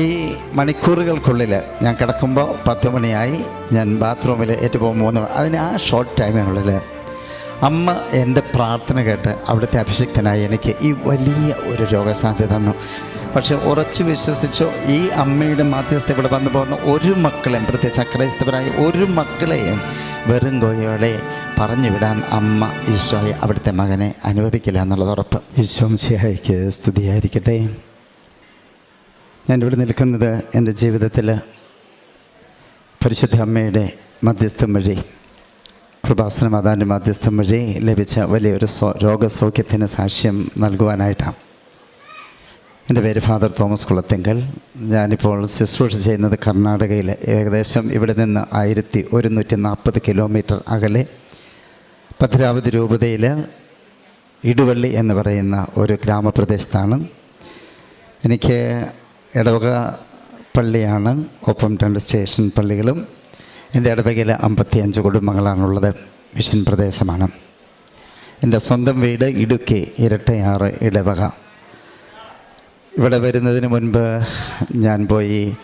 ഈ മണിക്കൂറുകൾക്കുള്ളിൽ ഞാൻ കിടക്കുമ്പോൾ പത്ത് മണിയായി ഞാൻ ബാത്റൂമിൽ ഏറ്റവും മൂന്ന് അതിന് ആ ഷോർട്ട് ടൈമിനുള്ളിൽ അമ്മ എന്റെ പ്രാർത്ഥന കേട്ട് അവിടുത്തെ അഭിഷിക്തനായി എനിക്ക് ഈ വലിയ ഒരു രോഗശാന്തി തന്നു. പക്ഷെ ഉറച്ചു വിശ്വസിച്ചോ ഈ അമ്മയുടെ മാധ്യസ്ഥ ഇവിടെ വന്നു പോകുന്ന ഒരു മക്കളെയും പ്രത്യേകിച്ച് അക്രൈസ്തവരായ ഒരു മക്കളെയും വെറും കോയോടെ പറഞ്ഞു വിടാൻ അമ്മ ഈശോയെ അവിടുത്തെ മകനെ അനുവദിക്കില്ല എന്നുള്ളത് ഉറപ്പ്. ഈശോം സ്തുതിയായിരിക്കട്ടെ. ഞാനിവിടെ നിൽക്കുന്നത് എന്റെ ജീവിതത്തിൽ പരിശുദ്ധ അമ്മയുടെ മധ്യസ്ഥം വഴി കൃപാസന മാതാവിന്റെ മധ്യസ്ഥം വഴി ലഭിച്ച വലിയൊരു സ്വ- രോഗസൗഖ്യത്തിന് സാക്ഷ്യം നൽകുവാനായിട്ടാണ്. എന്റെ പേര് ഫാദർ തോമസ് കുളത്തെങ്കൽ. ഞാനിപ്പോൾ ശുശ്രൂഷ ചെയ്യുന്നത് കർണാടകയിൽ ഏകദേശം ഇവിടെ നിന്ന് ആയിരത്തി ഒരുന്നൂറ്റി നാൽപ്പത് കിലോമീറ്റർ അകലെ ഭദ്രാവതി രൂപതയിൽ ഇടുവള്ളി എന്ന് പറയുന്ന ഒരു ഗ്രാമപ്രദേശത്താണ്. എനിക്ക് ഇടവക പള്ളിയാണ്. ഒപ്പം രണ്ട് സ്റ്റേഷൻ പള്ളികളും. എന്റെ ഇടവകയിൽ അമ്പത്തിയഞ്ച് കുടുംബങ്ങളാണുള്ളത്. മിഷൻ പ്രദേശമാണ്. എന്റെ സ്വന്തം വീട് ഇടുക്കി ഇരട്ടയാറ് ഇടവക ഇവിടെ വരുന്നതിന് മുൻപ് ഞാൻ പോയി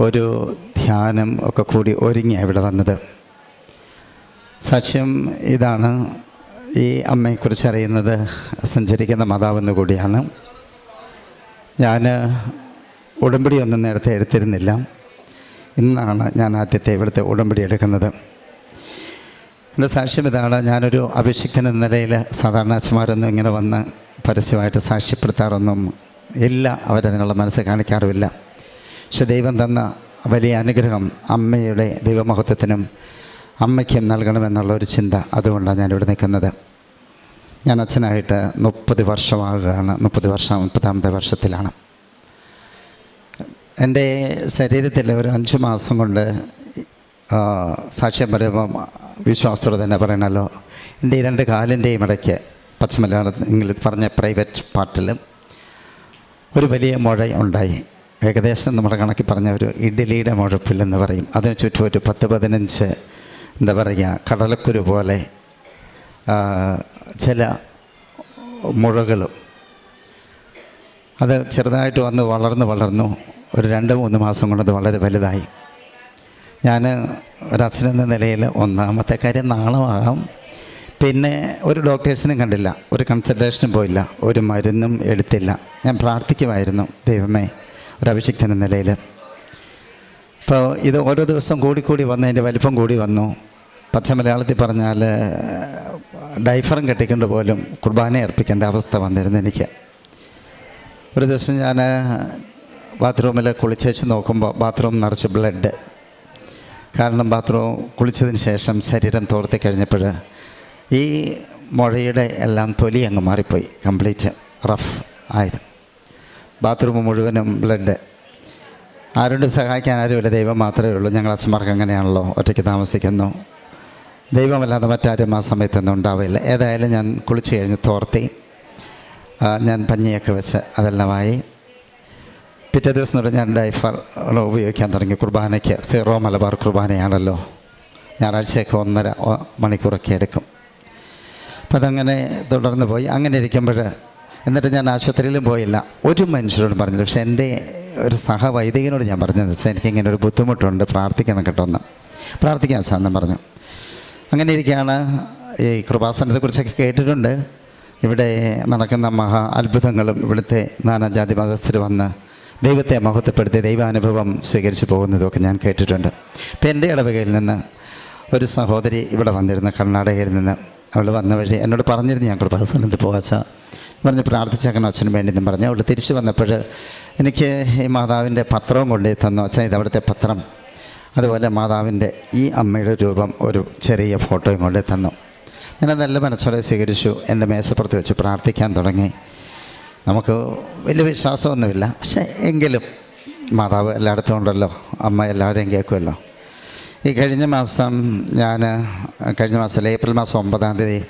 ഒരു ധ്യാനം ഒക്കെ കൂടി ഒരുങ്ങിയാണ് ഇവിടെ വന്നത്. സാക്ഷ്യം ഇതാണ്. ഈ അമ്മയെക്കുറിച്ച് അറിയുന്നത് സഞ്ചരിക്കുന്ന മാതാവെന്ന് കൂടിയാണ്. ഞാൻ ഉടമ്പടി ഒന്നും നേരത്തെ എടുത്തിരുന്നില്ല. ഇന്നാണ് ഞാൻ ആദ്യത്തെ ഇവിടുത്തെ ഉടമ്പടി എടുക്കുന്നത്. എന്റെ സാക്ഷ്യം ഇതാണ്. ഞാനൊരു അഭിഷിക്തൻ എന്ന നിലയിൽ സാധാരണ അച്ഛന്മാരൊന്നും ഇങ്ങനെ വന്ന് പരസ്യമായിട്ട് സാക്ഷ്യപ്പെടുത്താറൊന്നും ഇല്ല. അവരതിനുള്ള മനസ്സ് കാണിക്കാറുമില്ല. പക്ഷെ ദൈവം തന്ന വലിയ അനുഗ്രഹം അമ്മയുടെ ദൈവമഹത്വത്തിനും അമ്മയ്ക്കും നൽകണമെന്നുള്ള ഒരു ചിന്ത അതുകൊണ്ടാണ് ഞാനിവിടെ നിൽക്കുന്നത്. ഞാൻ അച്ഛനായിട്ട് മുപ്പത് വർഷമാകുകയാണ്. മുപ്പത് വർഷം മുപ്പതാമത്തെ വർഷത്തിലാണ്. എന്റെ ശരീരത്തിൽ ഒരു അഞ്ച് മാസം കൊണ്ട് സാക്ഷ്യം പറയുമ്പോൾ വിശ്വാസത്തോടെ തന്നെ പറയണമല്ലോ എന്റെ രണ്ട് കാലിന്റെയും ഇടയ്ക്ക് പച്ചമലയാളത്തിൽ ഇംഗ്ലീഷ് പറഞ്ഞ പ്രൈവറ്റ് പാർട്ടിലും ഒരു വലിയ മുഴ ഉണ്ടായി. ഏകദേശം നമ്മുടെ കണക്കി പറഞ്ഞ ഒരു ഇഡ്ഡലിയുടെ മുഴപ്പില്ലെന്ന് പറയും. അതിന് ചുറ്റും ഒരു പത്ത് പതിനഞ്ച് എന്താ പറയുക കടലക്കുരു പോലെ ചില മുഴകളും. അത് ചെറുതായിട്ട് വന്ന് വളർന്ന് വളർന്നു. ഒരു രണ്ട് മൂന്ന് മാസം കൊണ്ടത് വളരെ വലുതായി. ഞാൻ ഒരച്ഛനെന്ന നിലയിൽ ഒന്നാമത്തെ കാര്യം നാളമാകാം. പിന്നെ ഒരു ഡോക്ടേഴ്സിനും കണ്ടില്ല ഒരു കൺസൾട്ടേഷനും പോയില്ല ഒരു മരുന്നും എടുത്തില്ല. ഞാൻ പ്രാർത്ഥിക്കുമായിരുന്നു ദൈവമേ ഒരു അഭിഷിക്തൻ എന്ന നിലയിൽ. അപ്പോൾ ഇത് ഓരോ ദിവസം കൂടിക്കൂടി വന്ന് അതിന്റെ വലിപ്പം കൂടി വന്നു. പച്ച മലയാളത്തിൽ പറഞ്ഞാൽ ഡൈഫറും കെട്ടിക്കൊണ്ട് പോലും കുർബാന അർപ്പിക്കേണ്ട അവസ്ഥ വന്നിരുന്നു എനിക്ക്. ഒരു ദിവസം ഞാൻ ബാത്റൂമിൽ കുളിച്ചേച്ച് നോക്കുമ്പോൾ ബാത്റൂം നിറച്ച് ബ്ലഡ്. കാരണം ബാത്റൂം കുളിച്ചതിന് ശേഷം ശരീരം തോർത്തി കഴിഞ്ഞപ്പോൾ ഈ മുഴയുടെ എല്ലാം തൊലി അങ്ങ് മാറിപ്പോയി കംപ്ലീറ്റ് റഫ് ആയത്. ബാത്റൂം മുഴുവനും ബ്ലഡ്. ആരോടും സഹായിക്കാൻ ആരുമില്ല ദൈവം മാത്രമേ ഉള്ളൂ. ഞങ്ങൾ അച്ഛന്മാർക്ക് അങ്ങനെയാണല്ലോ ഒറ്റയ്ക്ക് താമസിക്കുന്നു. ദൈവമല്ലാതെ മറ്റാരും ആ സമയത്തൊന്നും ഉണ്ടാവില്ല. ഏതായാലും ഞാൻ കുളിച്ച് കഴിഞ്ഞ് തോർത്തി. ഞാൻ പഞ്ഞിയൊക്കെ വെച്ച് അതെല്ലാമായി പിറ്റേ ദിവസം തൊട്ട് ഞാൻ ഡൈഫർ ഉപയോഗിക്കാൻ തുടങ്ങി. കുർബാനയ്ക്ക് സീറോ മലബാർ കുർബാനയാണല്ലോ. ഞായറാഴ്ചയൊക്കെ ഒന്നര മണിക്കൂറൊക്കെ എടുക്കും. അപ്പം അതങ്ങനെ തുടർന്ന് പോയി. അങ്ങനെ ഇരിക്കുമ്പോൾ എന്നിട്ട് ഞാൻ ആശുപത്രിയിലും പോയില്ല. ഒരു മനുഷ്യരോടും പറഞ്ഞില്ല. പക്ഷേ എന്റെ ഒരു സഹവൈദികനോട് ഞാൻ പറഞ്ഞത് വെച്ചാൽ എനിക്കിങ്ങനെ ഒരു ബുദ്ധിമുട്ടുണ്ട്. പ്രാർത്ഥിക്കണം കേട്ടോ ഒന്ന് പ്രാർത്ഥിക്കാൻ സാധനം പറഞ്ഞു. അങ്ങനെ ഇരിക്കുകയാണ്. ഈ കൃപാസനത്തെക്കുറിച്ചൊക്കെ കേട്ടിട്ടുണ്ട്. ഇവിടെ നടക്കുന്ന മഹാ അത്ഭുതങ്ങളും ഇവിടുത്തെ നാനാജാതി മതസ്ഥർ വന്ന് ദൈവത്തെ മഹത്വപ്പെടുത്തി ദൈവാനുഭവം സ്വീകരിച്ചു പോകുന്നതുമൊക്കെ ഞാൻ കേട്ടിട്ടുണ്ട്. ഇപ്പം എന്റെ ഇടവകയിൽ നിന്ന് ഒരു സഹോദരി ഇവിടെ വന്നിരുന്നു കർണാടകയിൽ നിന്ന്. അവൾ വന്ന വഴി എന്നോട് പറഞ്ഞിരുന്നു ഞാൻ കൃപാസനത്തിൽ പോകാച്ച പറഞ്ഞ് പ്രാർത്ഥിച്ചേക്കണം അച്ഛനും വേണ്ടി എന്നും പറഞ്ഞു അവൾ തിരിച്ചു വന്നപ്പോൾ എനിക്ക് ഈ മാതാവിന്റെ പത്രവും കൊണ്ടു തന്നു. അച്ഛൻ ഇത് അവിടുത്തെ പത്രം. അതുപോലെ മാതാവിന്റെ ഈ അമ്മയുടെ രൂപം ഒരു ചെറിയ ഫോട്ടോയും കൊണ്ട് തന്നു. ഞാൻ നല്ല മനസ്സോടെ സ്വീകരിച്ചു. എന്റെ മേശപ്പുറത്ത് വെച്ച് പ്രാർത്ഥിക്കാൻ തുടങ്ങി. നമുക്ക് വലിയ വിശ്വാസമൊന്നുമില്ല. പക്ഷേ എങ്കിലും മാതാവ് എല്ലായിടത്തും ഉണ്ടല്ലോ അമ്മ എല്ലാവരെയും കേൾക്കുമല്ലോ. ഈ കഴിഞ്ഞ മാസം ഞാൻ കഴിഞ്ഞ മാസം ഏപ്രിൽ മാസം ഒമ്പതാം തീയതി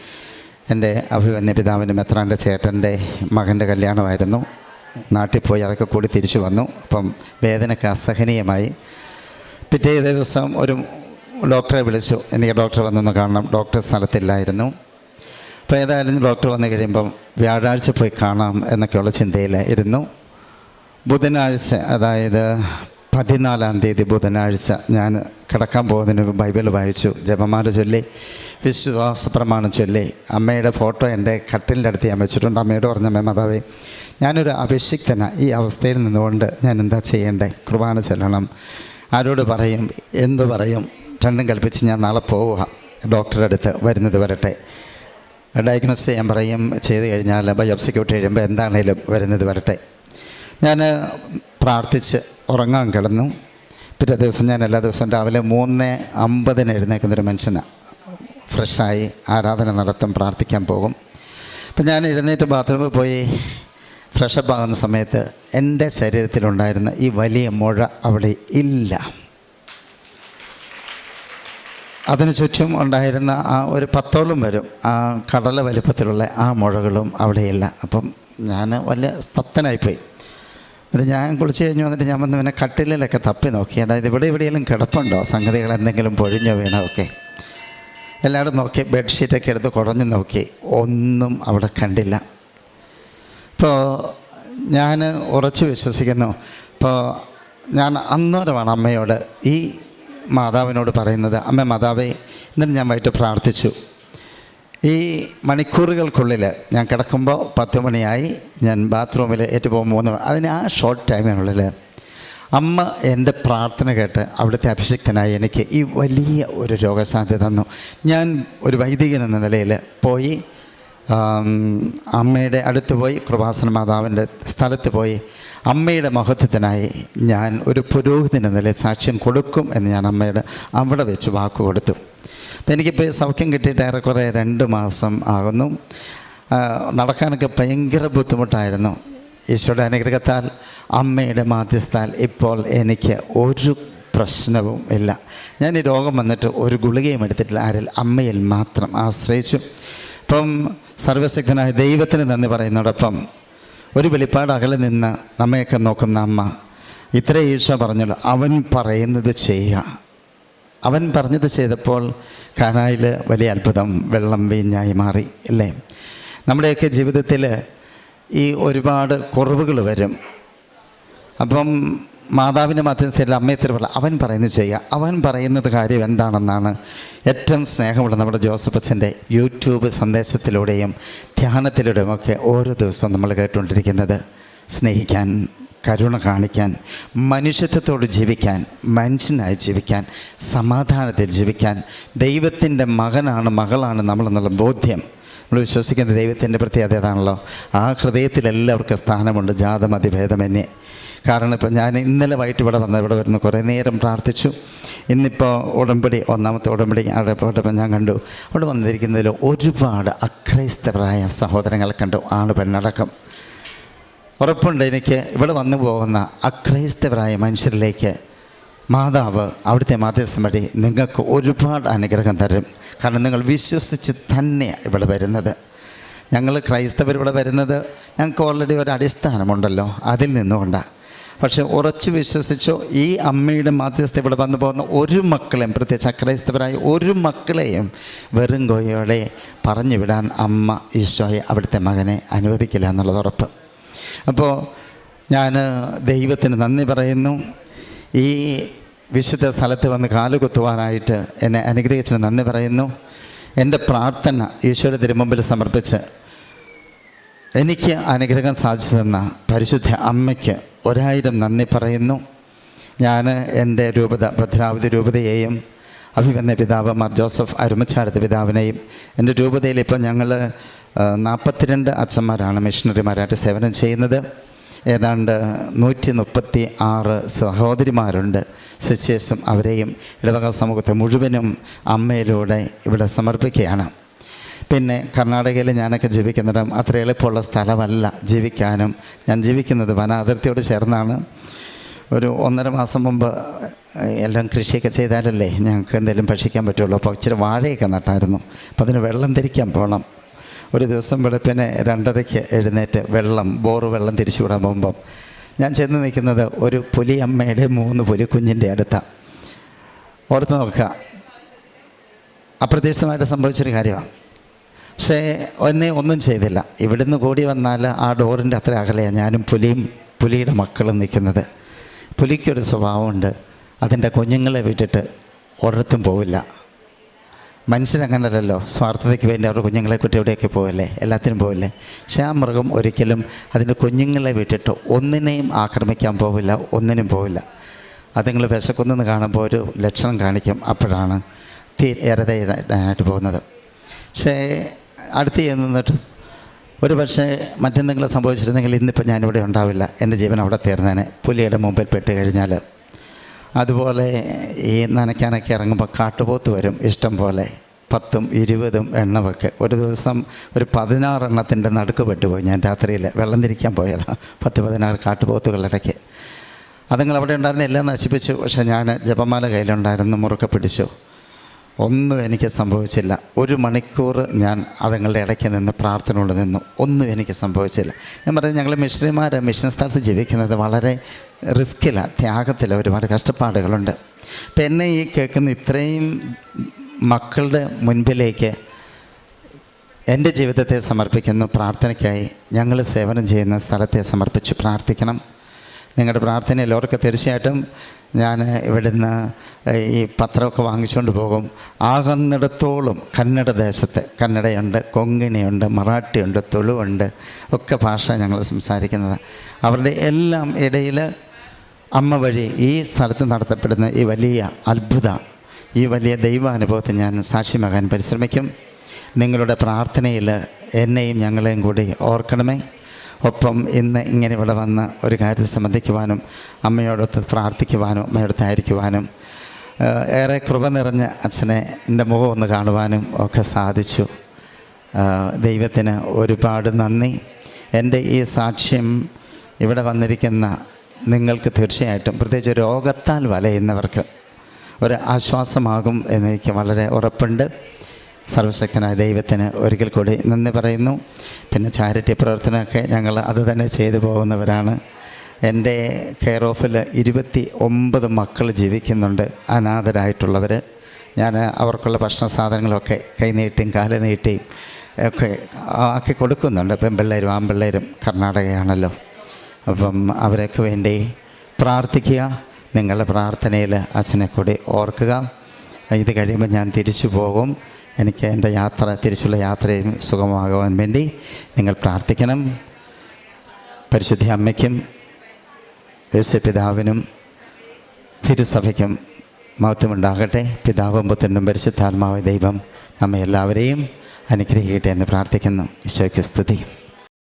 എന്റെ അഭിമന്യ പിതാവിന്റെ മെത്രാന്റെ ചേട്ടന്റെ മകന്റെ കല്യാണമായിരുന്നു. നാട്ടിൽ പോയി അതൊക്കെ കൂടി തിരിച്ചു വന്നു. അപ്പം വേദനയ്ക്ക് അസഹനീയമായി. പിറ്റേ ദിവസം ഒരു ഡോക്ടറെ വിളിച്ചു. എനിക്ക് ഡോക്ടറെ വന്നൊന്ന് കാണണം. ഡോക്ടർ സ്ഥലത്തില്ലായിരുന്നു. അപ്പോൾ ഏതായാലും ഡോക്ടർ വന്നു കഴിയുമ്പം വ്യാഴാഴ്ച പോയി കാണാം എന്നൊക്കെയുള്ള ചിന്തയിൽ ഇരുന്നു. ബുധനാഴ്ച അതായത് പതിനാലാം തീയതി ബുധനാഴ്ച ഞാൻ കിടക്കാൻ പോകുന്നതിന് ബൈബിൾ വായിച്ചു. ജപമാല ചൊല്ലി വിശ്വാസ പ്രമാണം ചൊല്ലി. അമ്മയുടെ ഫോട്ടോ എന്റെ കട്ടിലിന്റെ അടുത്ത് ഞാൻ വെച്ചിട്ടുണ്ട്. അമ്മയോട് പറഞ്ഞ അമ്മ മാതാവേ ഞാനൊരു അഭിഷിക്തന. ഈ അവസ്ഥയിൽ നിന്നുകൊണ്ട് ഞാൻ എന്താ ചെയ്യേണ്ടേ? കുർബാന ചെല്ലണം. ആരോട് പറയും? എന്തു പറയും? രണ്ടും കൽപ്പിച്ച് ഞാൻ നാളെ പോവുക. ഡോക്ടറുടെ അടുത്ത് വരുന്നത് വരട്ടെ. ഡയഗ്നോസ് ചെയ്യാൻ പറയും ചെയ്ത് കഴിഞ്ഞാൽ ബയോപ്സിക്ക് വിട്ട് കഴിയുമ്പോൾ എന്താണേലും വരുന്നത് വരട്ടെ. ഞാൻ പ്രാർത്ഥിച്ച് ഉറങ്ങാൻ കിടന്നു. പിറ്റേ ദിവസം ഞാൻ എല്ലാ ദിവസവും രാവിലെ മൂന്ന് അമ്പതിന് എഴുന്നേൽക്കുന്നൊരു മനുഷ്യനാണ് ഫ്രഷായി ആരാധന നടത്തും പ്രാർത്ഥിക്കാൻ പോകും. അപ്പം ഞാൻ എഴുന്നേറ്റ് ബാത്റൂമിൽ പോയി ഫ്രഷപ്പ് ആകുന്ന സമയത്ത് എന്റെ ശരീരത്തിലുണ്ടായിരുന്ന ഈ വലിയ മുഴ അവിടെ ഇല്ല. അതിന് ചുറ്റും ഉണ്ടായിരുന്ന ആ ഒരു പത്തോളം വരും ആ കടല വലിപ്പത്തിലുള്ള ആ മുഴകളും അവിടെയില്ല. അപ്പം ഞാൻ വലിയ സ്തപ്തനായിപ്പോയി എന്നിട്ട് ഞാൻ കുളിച്ച് കഴിഞ്ഞ് വന്നിട്ട് ഞാൻ വന്ന് പിന്നെ കട്ടിലിലൊക്കെ തപ്പി നോക്കി. അതായത് ഇവിടെ എവിടെയെങ്കിലും കിടപ്പുണ്ടോ? സംഗതികൾ എന്തെങ്കിലും പൊഴിഞ്ഞോ വീണോ ഒക്കെ. എല്ലാവരും നോക്കി ബെഡ്ഷീറ്റൊക്കെ എടുത്ത് കുറഞ്ഞ് നോക്കി. ഒന്നും അവിടെ കണ്ടില്ല. ഇപ്പോൾ ഞാൻ ഉറച്ചു വിശ്വസിക്കുന്നു. ഇപ്പോൾ ഞാൻ അന്നേരമാണ് അമ്മയോട് ഈ മാതാവിനോട് പറയുന്നത് അമ്മ മാതാവേ ഇന്നലെ ഞാൻ വൈകിട്ട് പ്രാർത്ഥിച്ചു. ഈ മണിക്കൂറുകൾക്കുള്ളിൽ ഞാൻ കിടക്കുമ്പോൾ പത്ത് മണിയായി ഞാൻ ബാത്റൂമിൽ ഏറ്റുപോകുമ്പോൾ മൂന്ന് മണി അതിന് ആ ഷോർട്ട് ടൈമിനുള്ളിൽ അമ്മ എന്റെ പ്രാർത്ഥന കേട്ട് അവിടുത്തെ അഭിഷിക്തനായി എനിക്ക് ഈ വലിയ ഒരു രോഗശാന്തി തന്നു. ഞാൻ ഒരു വൈദികൻ എന്ന നിലയിൽ പോയി അമ്മയുടെ അടുത്ത് പോയി കൃപാസന മാതാവിന്റെ സ്ഥലത്ത് പോയി അമ്മയുടെ മഹത്വത്തിനായി ഞാൻ ഒരു പുരോഹിതൻ നില സാക്ഷ്യം കൊടുക്കും എന്ന് ഞാൻ അമ്മയുടെ അവിടെ വെച്ച് വാക്ക് കൊടുത്തു. അപ്പം എനിക്കിപ്പോൾ സൗഖ്യം കിട്ടിയിട്ട് ഏറെക്കുറെ രണ്ട് മാസം ആകുന്നു. നടക്കാനൊക്കെ ഭയങ്കര ബുദ്ധിമുട്ടായിരുന്നു. ഈശോയുടെ അനുഗ്രഹത്താൽ അമ്മയുടെ മാധ്യസ്ഥാൽ ഇപ്പോൾ എനിക്ക് ഒരു പ്രശ്നവും ഇല്ല. ഞാൻ ഈ രോഗം വന്നിട്ട് ഒരു ഗുളികയും എടുത്തിട്ടില്ല. ആരിൽ? അമ്മയിൽ മാത്രം ആശ്രയിച്ചു. ഇപ്പം സർവശക്തനായ ദൈവത്തിന് നന്ദി പറയുന്നതോടൊപ്പം ഒരു വെളിപ്പാട് അകലെ നിന്ന് നമ്മയൊക്കെ നോക്കുന്ന അമ്മ ഇത്ര ഈശോ പറഞ്ഞല്ലോ അവൻ പറയുന്നത് ചെയ്യുക അവൻ പറഞ്ഞത് ചെയ്തപ്പോൾ കാനായിൽ വലിയ അത്ഭുതം വെള്ളം വീഞ്ഞായി മാറി അല്ലേ? നമ്മുടെയൊക്കെ ജീവിതത്തിൽ ഈ ഒരുപാട് കുറവുകൾ വരും. അപ്പം മാതാവിന്റെ മധ്യസ്ഥയിൽ അമ്മയെ തിരുവല്ല അവൻ പറയുന്നത് ചെയ്യുക. അവൻ പറയുന്നത് കാര്യം എന്താണെന്നാണ് ഏറ്റവും സ്നേഹമുള്ള നമ്മുടെ ജോസഫ് അച്ഛന്റെ യൂട്യൂബ് സന്ദേശത്തിലൂടെയും ധ്യാനത്തിലൂടെയും ഒക്കെ ഓരോ ദിവസവും നമ്മൾ കേട്ടുകൊണ്ടിരിക്കുന്നത്. സ്നേഹിക്കാൻ കരുണ കാണിക്കാൻ മനുഷ്യത്വത്തോട് ജീവിക്കാൻ മനുഷ്യനായി ജീവിക്കാൻ സമാധാനത്തിൽ ജീവിക്കാൻ ദൈവത്തിന്റെ മകനാണ് മകളാണ് നമ്മളെന്നുള്ള ബോധ്യം. നമ്മൾ വിശ്വസിക്കുന്ന ദൈവത്തിന്റെ പ്രത്യേകത ഏതാണല്ലോ? ആ ഹൃദയത്തിൽ എല്ലാവർക്കും സ്ഥാനമുണ്ട് ജാതമതിഭേദമന്യേ. കാരണം ഇപ്പോൾ ഞാൻ ഇന്നലെ വൈകിട്ട് ഇവിടെ വന്ന ഇവിടെ വരുന്ന കുറേ നേരം പ്രാർത്ഥിച്ചു. ഇന്നിപ്പോൾ ഉടമ്പടി ഒന്നാമത്തെ ഉടമ്പടി അവിടെ പോയപ്പോൾ ഞാൻ കണ്ടു. അവിടെ വന്നിരിക്കുന്നതിൽ ഒരുപാട് അക്രൈസ്തവരായ സഹോദരങ്ങളെ കണ്ടു. ആണ് പെണ്ണടക്കം. ഉറപ്പുണ്ട് എനിക്ക് ഇവിടെ വന്നു പോകുന്ന അക്രൈസ്തവരായ മനുഷ്യരിലേക്ക് മാതാവ് അവിടുത്തെ മാധ്യസ്ഥം വഴി നിങ്ങൾക്ക് ഒരുപാട് അനുഗ്രഹം തരും. കാരണം നിങ്ങൾ വിശ്വസിച്ച് തന്നെ ഇവിടെ വരുന്നത്. ഞങ്ങൾ ക്രൈസ്തവർ ഇവിടെ വരുന്നത്. ഞങ്ങൾക്ക് ഓൾറെഡി ഒരു അടിസ്ഥാനമുണ്ടല്ലോ. അതിൽ നിന്നുകൊണ്ടാണ്. പക്ഷെ ഉറച്ചു വിശ്വസിച്ചോ ഈ അമ്മയുടെ മാധ്യസ്ഥ ഇവിടെ വന്നു പോകുന്ന ഒരു മക്കളെയും പ്രത്യേകിച്ച് അക്രൈസ്തവരായ ഒരു മക്കളെയും വെറും കൊയ്യോടെ പറഞ്ഞു വിടാൻ അമ്മ ഈശോയെ അവിടുത്തെ മകനെ അനുവദിക്കില്ല എന്നുള്ളത് ഉറപ്പ്. അപ്പോൾ ഞാൻ ദൈവത്തിന് നന്ദി പറയുന്നു. ഈ വിശുദ്ധ സ്ഥലത്ത് വന്ന് കാലുകുത്തുവാനായിട്ട് എന്നെ അനുഗ്രഹിച്ചതിന് നന്ദി പറയുന്നു. എന്റെ പ്രാർത്ഥന ഈശോയുടെ തിരുമുമ്പിൽ സമർപ്പിച്ച് എനിക്ക് അനുഗ്രഹം സാധിച്ചു തന്ന പരിശുദ്ധ അമ്മയ്ക്ക് ഒരായിരം നന്ദി പറയുന്നു. ഞാൻ എന്റെ രൂപത ഭദ്രാവതി രൂപതയെയും അഭിമന്യ പിതാവ് മാർ ജോസഫ് അരുമച്ചാരത്തെ പിതാവിനെയും എന്റെ രൂപതയിൽ ഇപ്പോൾ ഞങ്ങൾ നാൽപ്പത്തിരണ്ട് അച്ഛന്മാരാണ് മിഷണറിമാരായിട്ട് സേവനം ചെയ്യുന്നത്. ഏതാണ്ട് നൂറ്റി മുപ്പത്തി ആറ് സഹോദരിമാരുണ്ട്. സിസ്റ്റേഴ്സും അവരെയും ഇടവക സമൂഹത്തെ മുഴുവനും അമ്മയിലൂടെ ഇവിടെ സമർപ്പിക്കുകയാണ്. പിന്നെ കർണാടകയിൽ ഞാനൊക്കെ ജീവിക്കുന്നിടം അത്ര എളുപ്പമുള്ള സ്ഥലമല്ല ജീവിക്കാനും. ഞാൻ ജീവിക്കുന്നത് വന അതിർത്തിയോട് ചേർന്നാണ്. ഒരു ഒന്നര മാസം മുമ്പ് എല്ലാം കൃഷിയൊക്കെ ചെയ്താലല്ലേ ഞങ്ങൾക്ക് എന്തെങ്കിലും ഭക്ഷിക്കാൻ പറ്റുള്ളൂ. അപ്പോൾ ഇച്ചിരി വാഴയൊക്കെ നട്ടായിരുന്നു. അപ്പോൾ അതിന് വെള്ളം തിരിക്കാൻ പോകണം ഒരു ദിവസം വെളുപ്പിനെ രണ്ടരയ്ക്ക് എഴുന്നേറ്റ് വെള്ളം ബോറ് വെള്ളം തിരിച്ചു വിടാൻ പോകുമ്പം ഞാൻ ചെന്ന് നിൽക്കുന്നത് ഒരു പുലിയമ്മയുടെ മൂന്ന് പുലിക്കുഞ്ഞിന്റെ അടുത്താണ് ഓർത്ത് നോക്കുക. അപ്രതീക്ഷിതമായിട്ട് സംഭവിച്ചൊരു കാര്യമാണ്. പക്ഷേ എന്നെ ഒന്നും ചെയ്തില്ല. ഇവിടുന്ന് കൂടി വന്നാൽ ആ ഡോറിന്റെ അത്ര അകലെയാണ് ഞാനും പുലിയും പുലിയുടെ മക്കളും നിൽക്കുന്നത്. പുലിക്കൊരു സ്വഭാവമുണ്ട്. അതിന്റെ കുഞ്ഞുങ്ങളെ വിട്ടിട്ട് ഒരിടത്തും പോവില്ല. മനുഷ്യരങ്ങനല്ലല്ലോ. സ്വാർത്ഥതയ്ക്ക് വേണ്ടി അവരുടെ കുഞ്ഞുങ്ങളെ കുട്ടി എവിടെയൊക്കെ പോവല്ലേ? എല്ലാത്തിനും പോവില്ലേ? പക്ഷേ ആ മൃഗം ഒരിക്കലും അതിന്റെ കുഞ്ഞുങ്ങളെ വിട്ടിട്ട് ഒന്നിനെയും ആക്രമിക്കാൻ പോവില്ല ഒന്നിനും പോവില്ല. അതുങ്ങൾ വിശക്കുന്നെന്ന് കാണുമ്പോൾ ഒരു ലക്ഷണം കാണിക്കും അപ്പോഴാണ് തീ ഇരതയിടാനായിട്ട് പോകുന്നത്. പക്ഷേ അടുത്ത് ചെന്ന് നിന്നിട്ട് ഒരു പക്ഷേ മറ്റെന്തെങ്കിലും സംഭവിച്ചിരുന്നെങ്കിൽ ഇന്നിപ്പോൾ ഞാനിവിടെ ഉണ്ടാവില്ല. എന്റെ ജീവൻ അവിടെ തീർന്നേനെ. പുലിയുടെ മുമ്പിൽ പെട്ട് കഴിഞ്ഞാൽ അതുപോലെ ഈ നനയ്ക്കാനൊക്കെ ഇറങ്ങുമ്പോൾ കാട്ടുപോത്ത് വരും. ഇഷ്ടം പോലെ പത്തും ഇരുപതും എണ്ണമൊക്കെ. ഒരു ദിവസം ഒരു പതിനാറെണ്ണത്തിന്റെ നടുക്ക് പെട്ടുപോയി ഞാൻ രാത്രിയിൽ. വെള്ളം തിരിക്കാൻ പോയതാണ് പത്ത് പതിനാറ് കാട്ടുപോത്തുകളിടയ്ക്ക് അതുങ്ങൾ അവിടെ ഉണ്ടായിരുന്ന എല്ലാം നശിപ്പിച്ചു. പക്ഷേ ഞാൻ ജപമാല കയ്യിലുണ്ടായിരുന്നു. മുറുക്കെ പിടിച്ചു. ഒന്നും എനിക്ക് സംഭവിച്ചില്ല. ഒരു മണിക്കൂർ ഞാൻ അതുങ്ങളുടെ ഇടയ്ക്ക് നിന്ന് പ്രാർത്ഥന കൊണ്ട് നിന്നു. ഒന്നും എനിക്ക് സംഭവിച്ചില്ല. ഞാൻ പറയുന്നത് ഞങ്ങൾ മിഷണറിമാർ മിഷൻ സ്ഥലത്ത് ജീവിക്കുന്നത് വളരെ റിസ്ക്കിലാണ് ത്യാഗത്തില്ല ഒരുപാട് കഷ്ടപ്പാടുകളുണ്ട്. അപ്പം എന്നെ ഈ കേൾക്കുന്ന ഇത്രയും മക്കളുടെ മുൻപിലേക്ക് എന്റെ ജീവിതത്തെ സമർപ്പിക്കുന്നു. പ്രാർത്ഥനയ്ക്കായി ഞങ്ങൾ സേവനം ചെയ്യുന്ന സ്ഥലത്തെ സമർപ്പിച്ച് പ്രാർത്ഥിക്കണം. നിങ്ങളുടെ പ്രാർത്ഥനയിൽ അവർക്ക് തീർച്ചയായിട്ടും ഞാൻ ഇവിടുന്ന് ഈ പത്രമൊക്കെ വാങ്ങിച്ചുകൊണ്ട് പോകും. ആകുന്നിടത്തോളം കന്നഡ ദേശത്തെ കന്നഡയുണ്ട് കൊങ്ങിണിയുണ്ട് മറാഠിയുണ്ട് തുളുവുണ്ട് ഒക്കെ ഭാഷ ഞങ്ങൾ സംസാരിക്കുന്നത്. അവരുടെ എല്ലാം ഇടയിൽ അമ്മ വഴി ഈ സ്ഥലത്ത് നടത്തപ്പെടുന്ന ഈ വലിയ അത്ഭുത ഈ വലിയ ദൈവാനുഭവത്തെ ഞാൻ സാക്ഷ്യമാകാൻ പരിശ്രമിക്കും. നിങ്ങളുടെ പ്രാർത്ഥനയിൽ എന്നെയും ഞങ്ങളെയും കൂടി ഓർക്കണമേ. ഒപ്പം ഇന്ന് ഇങ്ങനെ ഇവിടെ വന്ന് ഒരു കാര്യത്തെ സംബന്ധിക്കുവാനും അമ്മയോടൊത്ത് പ്രാർത്ഥിക്കുവാനും അമ്മയോടൊത്ത് ആയിരിക്കുവാനും ഏറെ കൃപ നിറഞ്ഞ അച്ഛനെ എന്റെ മുഖം ഒന്ന് കാണുവാനും ഒക്കെ സാധിച്ചു. ദൈവത്തിന് ഒരുപാട് നന്ദി. എന്റെ ഈ സാക്ഷ്യം ഇവിടെ വന്നിരിക്കുന്ന നിങ്ങൾക്ക് തീർച്ചയായിട്ടും പ്രത്യേകിച്ച് രോഗത്താൽ വലയുന്നവർക്ക് ഒരു ആശ്വാസമാകും എന്നെനിക്ക് വളരെ ഉറപ്പുണ്ട്. സർവശക്തനായ ദൈവത്തിന് ഒരിക്കൽ കൂടി നന്ദി പറയുന്നു. പിന്നെ ചാരിറ്റി പ്രവർത്തനമൊക്കെ ഞങ്ങൾ അത് തന്നെ ചെയ്തു പോകുന്നവരാണ്. എന്റെ കെയർ ഓഫിൽ ഇരുപത്തി ഒമ്പത് മക്കൾ ജീവിക്കുന്നുണ്ട്. അനാഥരായിട്ടുള്ളവർ. ഞാൻ അവർക്കുള്ള ഭക്ഷണ സാധനങ്ങളൊക്കെ കൈനീട്ടിയും കാൽ നീട്ടിയും ഒക്കെ ആക്കി കൊടുക്കുന്നുണ്ട്. പെൺപിള്ളേരും ആൺപിള്ളേരും കർണാടകയാണല്ലോ. അപ്പം അവരൊക്കെ വേണ്ടി പ്രാർത്ഥിക്കുക. നിങ്ങളുടെ പ്രാർത്ഥനയിൽ അച്ഛനെ കൂടി ഓർക്കുക. ഇത് കഴിയുമ്പോൾ ഞാൻ തിരിച്ചു പോകും. എനിക്ക് എന്റെ യാത്ര തിരിച്ചുള്ള യാത്രയും സുഖമാകുവാൻ വേണ്ടി നിങ്ങൾ പ്രാർത്ഥിക്കണം. പരിശുദ്ധ അമ്മയ്ക്കും യേശു പിതാവിനും തിരുസഭയ്ക്കും മഹത്വമുണ്ടാകട്ടെ. പിതാവും പുത്രനും പരിശുദ്ധാത്മാവ് ദൈവം നമ്മെ എല്ലാവരെയും അനുഗ്രഹിക്കട്ടെ എന്ന് പ്രാർത്ഥിക്കുന്നു. ഈശോയ്ക്ക് സ്തുതി.